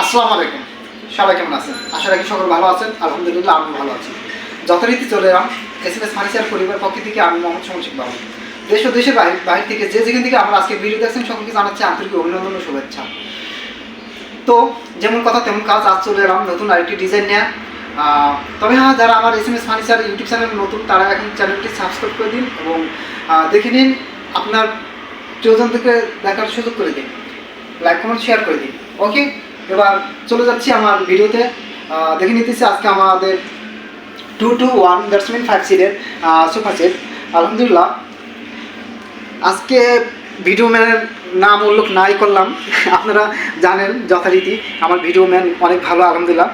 আসসালামু আলাইকুম। সবাই কেমন আছেন? আশা রাখি সকল ভালো আছেন। আলহামদুলিল্লাহ আমি ভালো আছি। যথারীতি চলে এলাম এস এম এস ফার্নিচার পরিবার পক্ষ থেকে আমি মোহাম্মদ সমশিক বাবু দেশ ও দেশের বাইরে বাইরে থেকে যে যেখান থেকে আমরা আজকে ভিডিও দেখছেন, সকলকে জানাচ্ছি আন্তরিক অভিনন্দন ও শুভেচ্ছা। তো, যেমন কথা তেমন কাজ, আজ চলে এলাম নতুন আরেকটি ডিজাইন নিয়ে। তবে হ্যাঁ যারা আমার S M S furniture YouTube channel নতুন, তারা এখন চ্যানেলটি সাবস্ক্রাইব করে দিন এবং দেখে নিন, আপনার প্রিয়জন থেকে দেখার সুযোগ করে দিন। লাইক কমেন্ট শেয়ার করে দিন। ওকে এবার চলে যাচ্ছি আমার ভিডিওতে। দেখে নিতেছি আজকে আমাদের two two one batsman five সিটের সুপার সেট আলহামদুলিল্লাহ, আজকে ভিডিও ম্যানের নাম উল্লেখ নাই করলাম। আপনারা জানেন যথারীতি, আমার ভিডিও ম্যান অনেক ভালো, আলহামদুলিল্লাহ।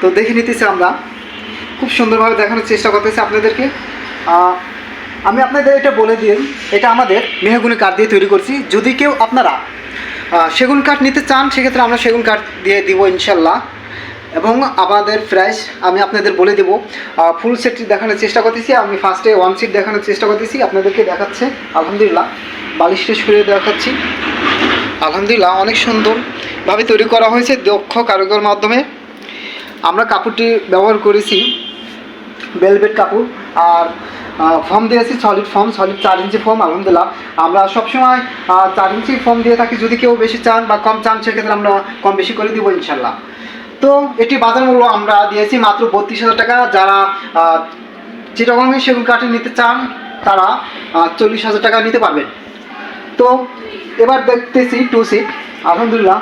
তো দেখে নিতেছি আমরা। খুব সুন্দরভাবে দেখানোর চেষ্টা করতেছি আপনাদেরকে। আমি আপনাদের এটা বলে দিই, এটা আমাদের মেহগুনি কাঠ দিয়ে তৈরি করছি। যদি কেউ আপনারা সেগুন কাঠ নিতে চান, সেক্ষেত্রে আমরা সেগুন কাঠ দিয়ে দিব ইনশাল্লাহ। এবং আমাদের প্রাইস আমি আপনাদের বলে দেবো। ফুল সেটটি দেখানোর চেষ্টা করতেছি, আমি ফার্স্টে ওয়ান সিট দেখানোর চেষ্টা করতেছি, আপনাদেরকে দেখাচ্ছে, আলহামদুলিল্লাহ। বালিশটা সরিয়ে দেখাচ্ছি। আলহামদুলিল্লাহ, অনেক সুন্দরভাবে তৈরি করা হয়েছে দক্ষ কারিগর মাধ্যমে। আমরা কাপড়টি ব্যবহার করেছি বেলভেট কাপড়, আর ফর্ম দিয়েছি সলিড ফর্ম সলিড চার ইঞ্চি ফর্ম আলহামদুলিল্লাহ আমরা সবসময় চার ইঞ্চি ফর্ম দিয়ে থাকি, যদি কেউ বেশি চান বা কম চান, সেক্ষেত্রে আমরা কম বেশি করে দিব ইনশাল্লাহ। তো এটি বাজার মূল্য আমরা দিয়েছি মাত্র বত্রিশ হাজার টাকা। যারা চিটাগঙ্গে সেগুন কাঠে নিতে চান, তারা চল্লিশ হাজার টাকা নিতে পারবেন। তো এবার দেখতেছি টু সিট আলহামদুলিল্লাহ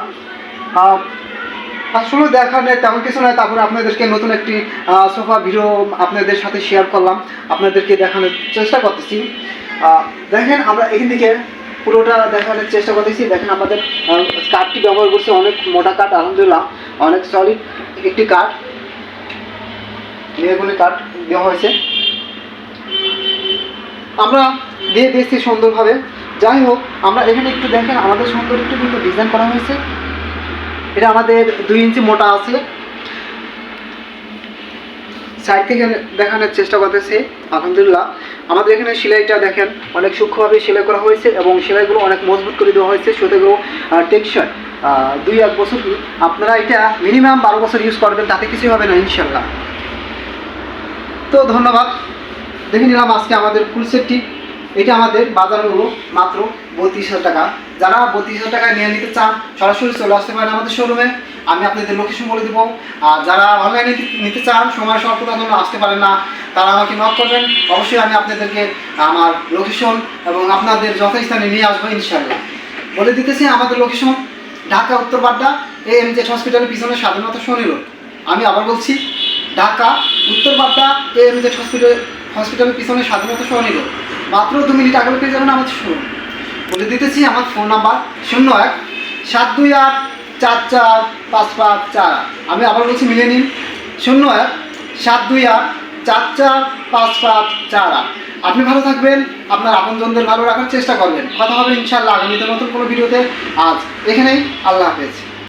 আসলে দেখা নেই, তেমন কিছু নয় তারপরে আপনাদেরকে নতুন একটি সোফা ভিডিও আপনাদের সাথে শেয়ার করলাম। আপনাদেরকে দেখানোর চেষ্টা করতেছি। দেখেন আমরা এখান থেকে পুরোটা দেখানোর চেষ্টা করতেছি। দেখেন আমাদের কাঠটি ব্যবহার করছি অনেক মোটা কাঠ, আলহামদুলিল্লাহ। অনেক সলিড একটি কাঠ। মেহগুনি কাঠ দেওয়া হয়েছে। আমরা দিয়ে দিয়েছি সুন্দরভাবে। যাই হোক, আমরা এখানে একটু দেখেন, আমাদের সুন্দর একটু কিন্তু ডিজাইন করা হয়েছে। এটা আমাদের দুই ইঞ্চি মোটা আছে। সাইড থেকে দেখানোর চেষ্টা করতেছি, আলহামদুলিল্লাহ। আমাদের এখানে সেলাইটা দেখেন, অনেক সূক্ষ্মভাবে সেলাই করা হয়েছে এবং সেলাইগুলো অনেক মজবুত করে দেওয়া হয়েছে সুতরাং টেকসই। দুই এক বছর আপনারা এটা মিনিমাম বারো বছর ইউজ করবেন, তাতে কিছুই হবে না, ইনশাল্লাহ। তো ধন্যবাদ। দেখে নিলাম আজকে আমাদের ফুল সেটটি এটা আমাদের বাজার মূল্য মাত্র বত্রিশ টাকা। যারা বত্রিশ টাকা নিয়ে নিতে চান, সরাসরি চলে আসতে পারেন আমাদের শোরুমে আমি আপনাদের লোকেশন বলে দেবো। আর যারা অনলাইনে নিতে চান, সময় স্বল্পতার জন্য আসতে পারেন না, তারা আমাকে নক করবেন। অবশ্যই আমি আপনাদেরকে আমার লোকেশন এবং আপনাদের যথাস্থানে নিয়ে আসব ইনশাল্লাহ বলে দিতেছি আমাদের লোকেশন ঢাকা, উত্তর বাড্ডা এ এম জেড হসপিটালের পিছনে স্বাধীনতা শনি রোড। আমি আবার বলছি, ঢাকা, উত্তর Badda A M Z hospital হসপিটালের পিছনে স্বাধীনতা শনি রোড। মাত্র দু মিনিট আগে পেয়ে যাবেন আমাদের শুনুন বলে দিতেছি, আমার ফোন নাম্বার শূন্য এক সাত দুই আট চার চার পাঁচ পাঁচ চার। আমি আবার বলছি মিলে নিন। শূন্য এক সাত দুই আট চার চার পাঁচ পাঁচ চার আট। আপনি ভালো থাকবেন, আপনার আপনজনদের ভালো রাখার চেষ্টা করবেন। কথা হবে ইনশাআল্লাহ আগামীতে নতুন কোনো ভিডিওতে। আজ এখানেই, আল্লাহ হাফেজ।